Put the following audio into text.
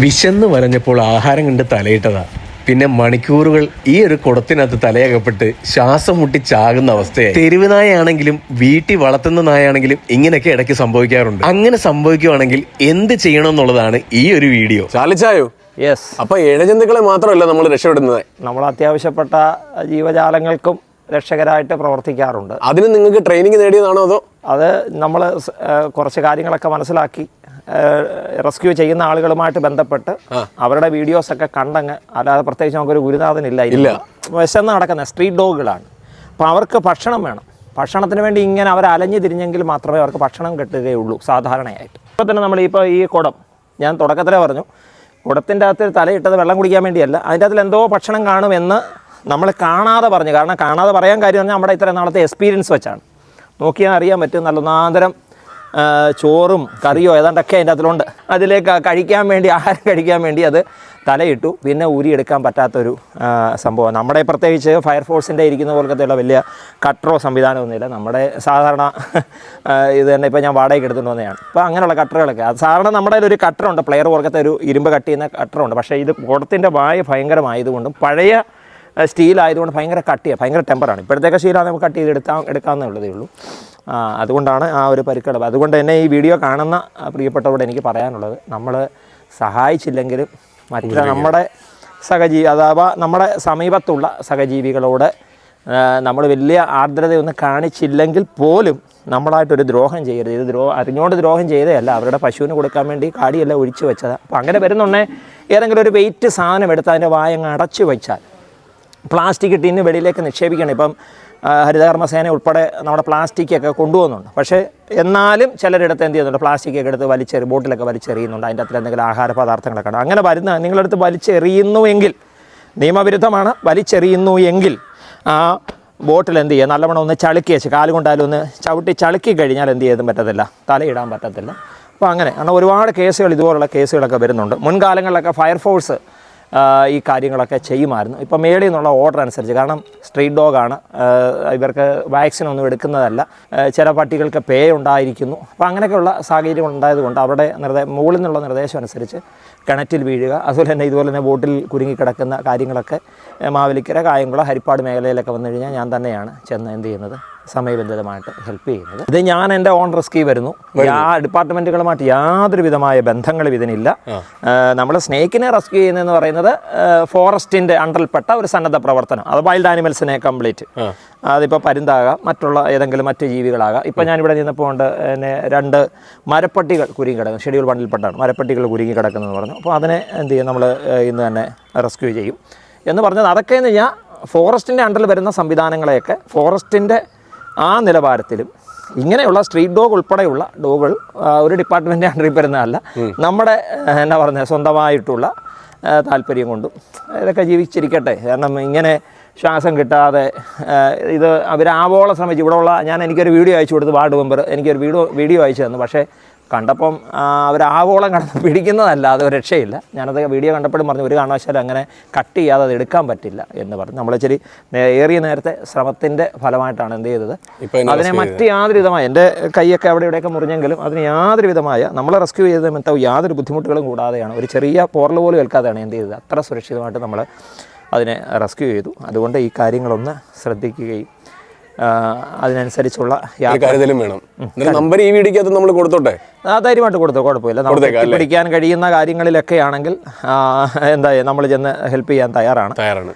വിശന്ന് വരഞ്ഞപ്പോൾ ആഹാരം കണ്ട് തലയിട്ടതാ. പിന്നെ മണിക്കൂറുകൾ ഈ ഒരു കുടത്തിനകത്ത് തലയകപ്പെട്ട് ശ്വാസം മുട്ടി ചാകുന്ന അവസ്ഥയായി. തെരുവ് നായാണെങ്കിലും വീട്ടിൽ വളർത്തുന്ന നായാണെങ്കിലും ഇങ്ങനെയൊക്കെ ഇടയ്ക്ക് സംഭവിക്കാറുണ്ട്. അങ്ങനെ സംഭവിക്കുവാണെങ്കിൽ എന്ത് ചെയ്യണം എന്നുള്ളതാണ് ഈ ഒരു വീഡിയോ. ചാലിച്ചായോ? യെസ് അപ്പൊ ഇഴജന്തുക്കളെ മാത്രമല്ല നമ്മൾ രക്ഷപ്പെടുന്നത്. നമ്മൾ അത്യാവശ്യപ്പെട്ട ജീവജാലങ്ങൾക്കും രക്ഷകരായിട്ട് പ്രവർത്തിക്കാറുണ്ട്. അതിന് നിങ്ങൾക്ക് ട്രെയിനിങ് നേടിയതാണോ അതോ? അത് നമ്മൾ കുറച്ച് കാര്യങ്ങളൊക്കെ മനസ്സിലാക്കി റെസ്ക്യൂ ചെയ്യുന്ന ആളുകളുമായിട്ട് ബന്ധപ്പെട്ട് അവരുടെ വീഡിയോസ് ഒക്കെ കണ്ടങ്ങ് അല്ലാതെ പ്രത്യേകിച്ച് നമുക്കൊരു ഗുരുനാഥനില്ല ഇല്ല. വിശന്ന് നടക്കുന്ന സ്ട്രീറ്റ് ഡോഗുകളാണ് അപ്പോൾ അവർക്ക് ഭക്ഷണം വേണം. ഭക്ഷണത്തിന് വേണ്ടി ഇങ്ങനെ അവർ അലഞ്ഞു തിരിഞ്ഞെങ്കിൽ മാത്രമേ അവർക്ക് ഭക്ഷണം കിട്ടുകയുള്ളൂ സാധാരണയായിട്ട്. ഇപ്പോൾ തന്നെ നമ്മൾ ഇപ്പോൾ ഈ കുടം ഞാൻ തുടക്കത്തിലേ പറഞ്ഞു കുടത്തിന്റെ അകത്ത് തലയിട്ടത് വെള്ളം കുടിക്കാൻ വേണ്ടിയല്ല അതിന്റെ അകത്തിൽ എന്തോ ഭക്ഷണം കാണുമെന്ന് നമ്മൾ കാണാതെ പറഞ്ഞു. കാരണം കാണാതെ പറയാൻ കാര്യം പറഞ്ഞാൽ നമ്മുടെ ഇത്രയും നാളത്തെ എക്സ്പീരിയൻസ് വെച്ചാണ്. നോക്കിയാൽ അറിയാൻ പറ്റും. നല്ല ഒന്നാന്തരം ചോറും കറിയോ ഏതാണ്ടൊക്കെ അതിന്റെ അതിലുണ്ട് അതിലേക്ക് കഴിക്കാൻ വേണ്ടി ആഹാരം കഴിക്കാൻ വേണ്ടി അത് തലയിട്ടു. പിന്നെ ഊരിയെടുക്കാൻ പറ്റാത്തൊരു സംഭവം നമ്മുടെ പ്രത്യേകിച്ച് ഫയർഫോഴ്സിന്റെ ഇരിക്കുന്ന പോലത്തെയുള്ള വലിയ കട്ടറോ സംവിധാനമൊന്നുമില്ല. നമ്മുടെ സാധാരണ ഇത് തന്നെ ഇപ്പോൾ ഞാൻ വാടകയ്ക്ക് എടുത്തുകൊണ്ട് വന്നതാണ്. അപ്പോൾ അങ്ങനെയുള്ള കട്ടറുകളൊക്കെ. അത് സാധാരണ നമ്മുടെ ഒരു കട്ടറുണ്ട്. പ്ലെയർ പോലത്തെ ഒരു ഇരുമ്പ് കട്ട് ചെയ്യുന്ന കട്ടറുണ്ട്. പക്ഷേ ഇത് കുടത്തിന്റെ വായ ഭയങ്കരമായതുകൊണ്ടും പഴയ സ്റ്റീൽ ആയതുകൊണ്ട് ഭയങ്കര കട്ടിയാണ് ഭയങ്കര ടെമ്പറാണ് ഇപ്പോഴത്തേക്ക് സ്റ്റീലാണ് നമുക്ക് കട്ട് ചെയ്ത് എടുത്താൽ എടുക്കാവുന്നേ ഉള്ളതേ ഉള്ളൂ. അതുകൊണ്ടാണ് ആ ഒരു പരിക്കടവ്. അതുകൊണ്ട് തന്നെ ഈ വീഡിയോ കാണുന്ന പ്രിയപ്പെട്ടവരോട് എനിക്ക് പറയാനുള്ളത് നമ്മൾ സഹായിച്ചില്ലെങ്കിലും മറ്റു നമ്മുടെ സഹജീവി അഥവാ നമ്മുടെ സമീപത്തുള്ള സഹജീവികളോട് നമ്മൾ വലിയ ആർദ്രതയൊന്നും കാണിച്ചില്ലെങ്കിൽ പോലും നമ്മളായിട്ടൊരു ദ്രോഹം ചെയ്യരുത്. ഇത് ദ്രോഹം അറിഞ്ഞുകൊണ്ട് ദ്രോഹം ചെയ്തതല്ല അവരുടെ പശുവിന് കൊടുക്കാൻ വേണ്ടി കാടിയെല്ലാം ഒഴിച്ചു വെച്ചത്. അപ്പോൾ അങ്ങനെ വരുന്നുണ്ടേ ഏതെങ്കിലും ഒരു വെയിറ്റ് സാധനം എടുത്ത് അതിന്റെ വായങ്ങ് അടച്ചു വെച്ചാൽ പ്ലാസ്റ്റിക് ടിന്ന് വെളിയിലേക്ക് നിക്ഷേപിക്കണം. ഇപ്പം ഹരിതകർമ്മസേന ഉൾപ്പെടെ നമ്മുടെ പ്ലാസ്റ്റിക്കൊക്കെ കൊണ്ടുപോകുന്നുണ്ട്. പക്ഷേ എന്നാലും ചിലരിടത്ത് എന്ത് ചെയ്യുന്നുണ്ട്? പ്ലാസ്റ്റിക്കൊക്കെ എടുത്ത് വലിച്ചെറി ബോട്ടിലൊക്കെ വലിച്ചെറിയുന്നുണ്ട്. അതിന്റെ അകത്തിൽ എന്തെങ്കിലും ആഹാര പദാർത്ഥങ്ങളൊക്കെ അങ്ങനെ വരുന്ന നിങ്ങളെടുത്ത് വലിച്ചെറിയുന്നുവെങ്കിൽ നിയമവിരുദ്ധമാണ് വലിച്ചെറിയുന്നു എങ്കിൽ ആ ബോട്ടിൽ എന്ത് ചെയ്യുക? നല്ലവണ്ണം ഒന്ന് ചളുക്കി വെച്ച് കാലുകൊണ്ടാലും ഒന്ന് ചവിട്ടി ചളുക്കി കഴിഞ്ഞാൽ എന്ത് ചെയ്യാൻ പറ്റത്തില്ല. തലയിടാൻ പറ്റത്തില്ല. അപ്പോൾ അങ്ങനെ. കാരണം ഒരുപാട് കേസുകൾ ഇതുപോലുള്ള കേസുകളൊക്കെ വരുന്നുണ്ട്. മുൻകാലങ്ങളിലൊക്കെ ഫയർഫോഴ്സ് ഈ കാര്യങ്ങളൊക്കെ ചെയ്യുമായിരുന്നു. ഇപ്പം മേളിൽ നിന്നുള്ള ഓർഡർ അനുസരിച്ച് കാരണം സ്ട്രീറ്റ് ഡോഗാണ് ഇവർക്ക് വാക്സിൻ ഒന്നും എടുക്കുന്നതല്ല. ചില പട്ടികൾക്ക് പേ ഉണ്ടായിരിക്കുന്നു. അപ്പോൾ അങ്ങനെയൊക്കെയുള്ള സാഹചര്യം ഉണ്ടായതുകൊണ്ട് അവരുടെ നിർദ്ദേ മുകളിൽ നിന്നുള്ള നിർദ്ദേശം അനുസരിച്ച് കിണറ്റിൽ വീഴുക അതുപോലെ തന്നെ ഇതുപോലെ തന്നെ ബോട്ടിൽ കുരുങ്ങിക്കിടക്കുന്ന കാര്യങ്ങളൊക്കെ മാവലിക്കര കായംകുളം ഹരിപ്പാട് മേഖലയിലൊക്കെ വന്നു കഴിഞ്ഞാൽ ഞാൻ തന്നെയാണ് ചെന്ന് എന്ത് ചെയ്യുന്നത്? സമയബന്ധിതമായിട്ട് ഹെൽപ്പ് ചെയ്യുന്നത്. ഇത് ഞാൻ എന്റെ ഓൺ റിസ്കി വരുന്നു. ആ ഡിപ്പാർട്ട്മെന്റുകളുമായിട്ട് യാതൊരു വിധമായ ബന്ധങ്ങളും ഇതിനില്ല. നമ്മൾ സ്നേക്കിനെ റെസ്ക്യൂ ചെയ്യുന്നതെന്ന് പറയുന്നത് ഫോറസ്റ്റിന്റെ അണ്ടറിൽപ്പെട്ട ഒരു സന്നദ്ധ പ്രവർത്തനം. അത് വൈൽഡ് ആനിമൽസിനെ കംപ്ലീറ്റ് അതിപ്പോൾ പരുന്താകാം മറ്റുള്ള ഏതെങ്കിലും മറ്റ് ജീവികളാകാം. ഇപ്പം ഞാനിവിടെ നിന്നപ്പോൾ ഉണ്ട് എന്നെ രണ്ട് മരപ്പട്ടികൾ കുരുങ്ങി കിടക്കുന്നു. ഷെഡ്യൂൾ വണ്ണിൽപ്പെട്ടാണ് മരപ്പട്ടികൾ കുരുങ്ങി കിടക്കുന്നതെന്ന് പറഞ്ഞു. അപ്പോൾ അതിനെ എന്ത് ചെയ്യും? നമ്മൾ ഇന്ന് തന്നെ റെസ്ക്യൂ ചെയ്യും. എന്ന് പറഞ്ഞത് അതൊക്കെ എന്ന് ഞാൻ ഫോറസ്റ്റിന്റെ അണ്ടറിൽ വരുന്ന സംവിധാനങ്ങളെയൊക്കെ ഫോറസ്റ്റിന്റെ ആ നിലവാരത്തിലും ഇങ്ങനെയുള്ള സ്ട്രീറ്റ് ഡോഗ് ഉൾപ്പെടെയുള്ള ഡോഗുകൾ ഒരു ഡിപ്പാർട്ട്മെന്റ് അണ്ടറിൽ വരുന്നതല്ല നമ്മുടെ എന്നാ പറഞ്ഞത് സ്വന്തമായിട്ടുള്ള താല്പര്യം കൊണ്ടും ഇതൊക്കെ ജീവിച്ചിരിക്കട്ടെ. കാരണം ഇങ്ങനെ ശ്വാസം കിട്ടാതെ ഇത് അവർ ആവോളം ശ്രമിച്ചു. ഇവിടെ ഉള്ള ഞാൻ എനിക്കൊരു വീഡിയോ അയച്ചു കൊടുത്തു വാർഡ് മെമ്പർ എനിക്കൊരു വീഡിയോ വീഡിയോ അയച്ചു തന്നു. പക്ഷേ കണ്ടപ്പം അവർ ആവോളം കടന്ന് പിടിക്കുന്നതല്ല അത് രക്ഷയില്ല. ഞാനത് വീഡിയോ കണ്ടപ്പോഴും പറഞ്ഞു ഒരു കാരണവശാലും അങ്ങനെ കട്ട് ചെയ്യാതെ അത് എടുക്കാൻ പറ്റില്ല എന്ന് പറഞ്ഞു. നമ്മൾ ഇച്ചിരി ഏറിയ നേരത്തെ ശ്രമത്തിന്റെ ഫലമായിട്ടാണ് എന്ത് ചെയ്തത്. ഇപ്പൊ അതിനെ മറ്റ് യാതൊരു വിധമായ എന്റെ കൈയൊക്കെ അവിടെ ഇവിടെയൊക്കെ മുറിഞ്ഞെങ്കിലും അതിന് യാതൊരു വിധമായ നമ്മളെ റെസ്ക്യൂ ചെയ്ത നിമിത്തം യാതൊരു ബുദ്ധിമുട്ടുകളും കൂടാതെയാണ്. ഒരു ചെറിയ പോറൽ പോലും ഏൽക്കാതെയാണ് എന്ത് ചെയ്തത്. അത്ര സുരക്ഷിതമായിട്ട് നമ്മൾ അതിനെ റെസ്ക്യൂ ചെയ്തു. അതുകൊണ്ട് ഈ കാര്യങ്ങളൊന്ന് ശ്രദ്ധിക്കുകയും അതിനനുസരിച്ചുള്ള കരുതലും വേണം. നമ്പർ ഈ വീഡിയോക്കകത്ത് നമ്മൾ കൊടുത്തോട്ടെ? ധൈര്യമായിട്ട് കൊടുത്തോ കുഴപ്പമില്ല. നമുക്ക്? പിടിക്കാൻ കഴിയുന്ന കാര്യങ്ങളിലൊക്കെ ആണെങ്കിൽ എന്തായാലും എന്താ നമ്മൾ ചെന്ന് ഹെൽപ്പ് ചെയ്യാൻ തയ്യാറാണ്. തയ്യാറാണ്.